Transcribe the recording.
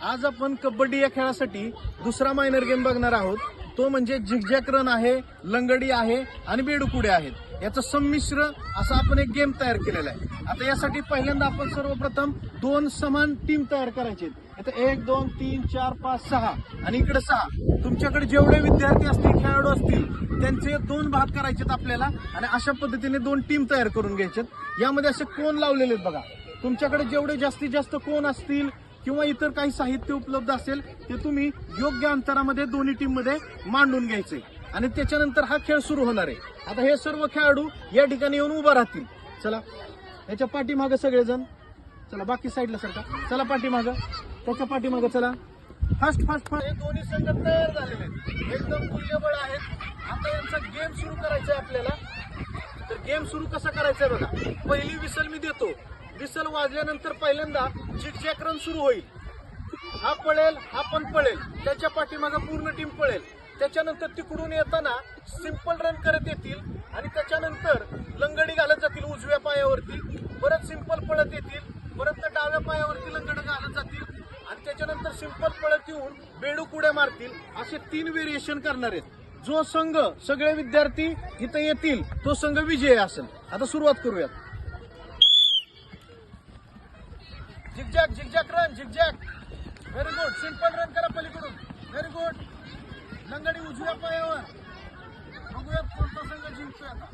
आज आपण कबड्डी या खेळासाठी दुसरा मायनर गेम बघणार आहोत. तो म्हणजे झिकझॅक रन आहे लंगडी आहे आणि बेडुकुडे आहेत. याचं संमिश्र असा आपण एक गेम तयार केलेला आहे. आता यासाठी पहिल्यांदा आपण सर्वप्रथम दोन समान टीम तयार करायचे आहेत. आता एक दोन तीन चार पाच सहा आणि इकडे सहा. तुमच्याकडे जेवढे विद्यार्थी असतील खेळाडू असतील त्यांचे दोन भाग करायचे आपल्याला आणि अशा पद्धतीने दोन टीम तयार करून घ्यायच्यात यामध्ये असे कोण लावलेले आहेत बघा. तुमच्याकडे जेवढे जास्तीत जास्त कोण असतील किंवा इतर काही साहित्य उपलब्ध असेल ते तुम्ही योग्य अंतरामध्ये दोन्ही टीममध्ये मांडून घ्यायचे. आणि त्याच्यानंतर हा खेळ सुरू होणार आहे. आता हे सर्व खेळाडू या ठिकाणी येऊन उभा राहतील. चला याच्या पाठीमागं सगळेजण. चला बाकी साईडला सरका. चला पाठीमागं. त्याच्या पाठीमागं चला. फास्ट फास्ट फास्ट हे दोन्ही संघ तयार झालेले आहेत. एकदम मूल्यबळ आहेत. आता यांचा गेम सुरू करायचा आहे आपल्याला. तर गेम सुरू कसा करायचा आहे बघा. पहिली विस वाजल्यानंतर पहिल्यांदा झिकझॅक रन सुरू होईल. हा पळेल हा पण पळेल. त्याच्या पाठीमागं पूर्ण टीम पळेल. त्याच्यानंतर तिकडून येताना सिंपल रन करत येतील आणि त्याच्यानंतर लंगडी घालत जातील उजव्या पायावरती. परत सिंपल पळत येतील परत त्या डाव्या पायावरती लंगड घालत जातील आणि त्याच्यानंतर सिंपल पळत येऊन बेडूक उड्या मारतील. असे तीन व्हेरिएशन करणार आहेत. जो संघ सगळे विद्यार्थी इथं येतील तो संघ विजय असेल. आता सुरुवात करूयात. Zigzag zigzag run zigzag very good simple run करा पलीकडून. व्हेरी गुड लंगडी उजव्या पायावर. बघूया कोणता संघ जिंकतोय आता.